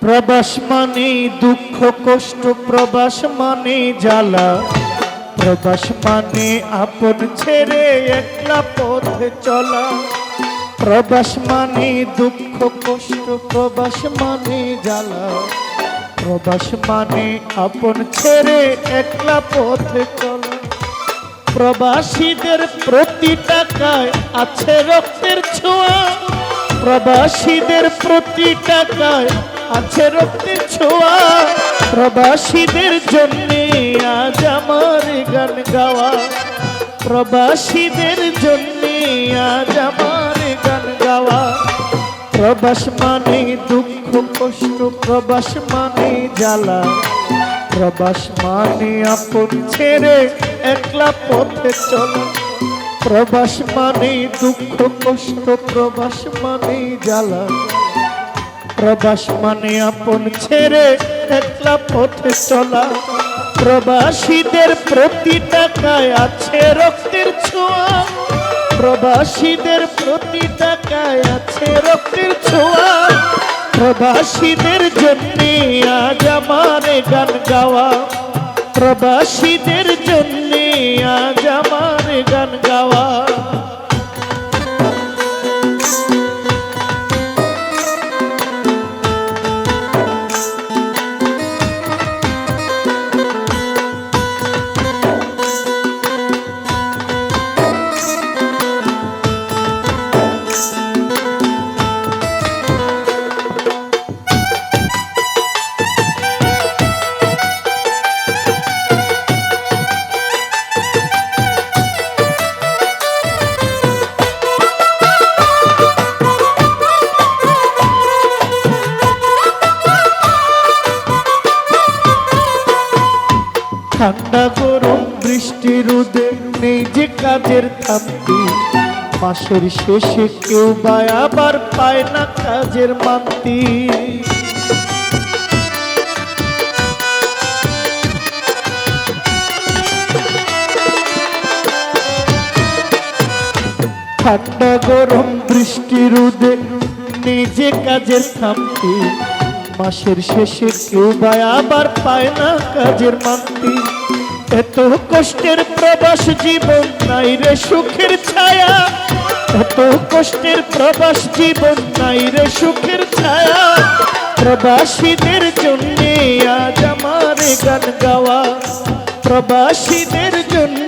প্রবাস মানে দুঃখ, কষ্ট, প্রবাস মানে জ্বালা। প্রবাস মানে আপন ছেড়ে একলা পথে চলা। প্রবাস মানে দুঃখ, কষ্ট, প্রবাস মানে জ্বালা। প্রবাস মানে আপন ছেড়ে একলা পথে চলা। প্রবাসীদের প্রতি টাকায় আছে রক্তের ছোঁয়া। প্রবাসীদের প্রতি টাকায় আছে রক্তের ছোঁয়া। প্রবাসীদের জন্য আজ আমার গান গাওয়া। প্রবাসীদের জন্য আজ আমার গান গাওয়া। প্রবাস মানে দুঃখ, কষ্ট, প্রবাস মানে জ্বালা। প্রবাস মানে আপন ছেড়ে একলা পথে চলা। প্রবাস মানে দুঃখ, কষ্ট, প্রবাস মানে জ্বালা। প্রবাস মানে আপন ছেড়ে একলা পথে চলা। প্রবাসীদের প্রতি টাকায় আছে রক্তের ছোঁয়া। প্রবাসীদের প্রতি টাকায় আছে রক্তের ছোঁয়া। প্রবাসীদের জন্য আজ আমার গান গাওয়া। প্রবাসীদের জন্য আজ আমার গান গাওয়া। ঠান্ডা গরম, বৃষ্টি, রোদে নেই যে কাজের থামতি মাসের শেষে কেউ বা আবার পায় না কাজের মান্তি। ঠান্ডা গরম, বৃষ্টি, রোদে নিজে কাজের থামতি মাসের শেষে কেউ বা আবার পায় না কাজের মান্তি। এত কষ্টের প্রবাস জীবন নাই রে সুখের ছায়া। এত কষ্টের প্রবাস জীবন নাই রে সুখের ছায়া। প্রবাসীদের জন্য আজ আমার গান গাওয়া। প্রবাসীদের জন্য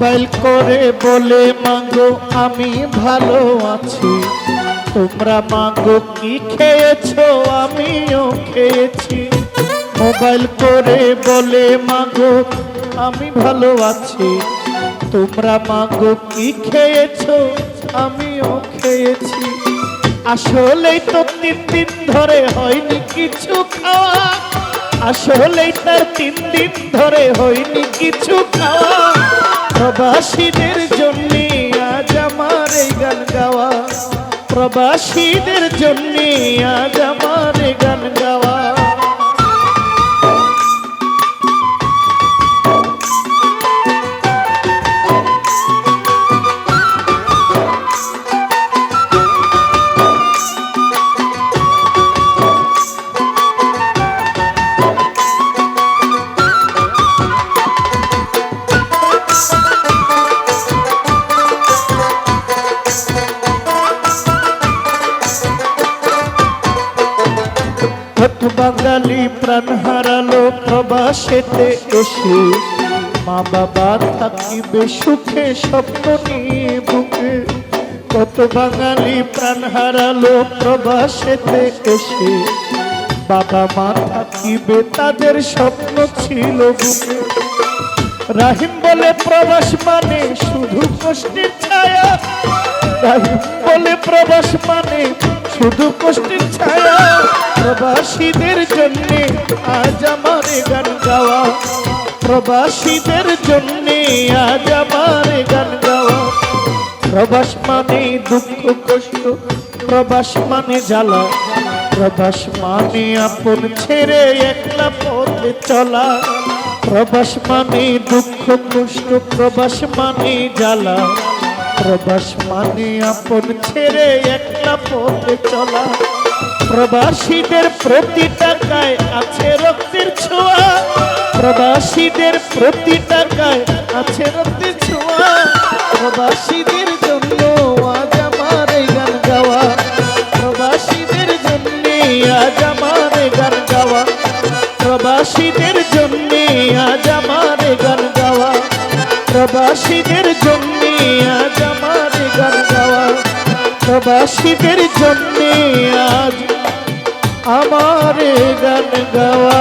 মোবাইল করে বলে, মাগো, আমি ভালো আছি। তোমরা মাগো, কি খেয়েছো? আমিও খেয়েছি। মোবাইল করে বলে, মাগো, আমি ভালো আছি। তোমরা মাগো, কি খেয়েছো? আমিও খেয়েছি। আসলেই তো তিন দিন ধরে হয়নি কিছু খাওয়া। আসলেই তার তিন দিন ধরে হয়নি কিছু খাওয়া। প্রবাসীদের জন্য আজ আমার এই গান গাওয়া। প্রবাসীদের জন্য আজ আমার বাঙালি প্রাণ হারালো প্রবাসেতে এসে। মা বাবা থাকিবে সুখে স্বপ্ন নিয়ে বুকে। কত বাঙালি প্রাণ হারালো প্রবাসেতে এসে। বাবা মা থাকিবে তাদের স্বপ্ন ছিল বুকে। রাহিম বলে প্রবাস মানে শুধু কষ্টের ছায়া। রাহিম বলে প্রবাস মানে শুধু কষ্টের ছায়া। প্রবাসীদের জন্য আজ আমার গান গাওয়া। প্রবাসীদের জন্য আজ আমার গান গাওয়া। প্রবাস মানে দুঃখ, কষ্ট, প্রবাস মানে জ্বালা। প্রবাস মানে আপন ছেড়ে একলা পথে চলা। প্রবাস মানে দুঃখ, কষ্ট, প্রবাস মানে জ্বালা। প্রবাস মানে আপন ছেড়ে একলা পথে চলা। প্রবাসীদের প্রতি টাকায় আছে রক্তের ছোঁয়া। প্রবাসীদের প্রতি টাকায় আছে রক্তের ছোঁয়া। প্রবাসীদের জন্য আজ আমার গান গাওয়া। প্রবাসীদের জন্য আজ আমার গান গাওয়া। প্রবাসীদের জন্য আজ আমার গান গাওয়া। প্রবাসীদের প্রবাসীদের জন্যে আজ আমার গান গাওয়া।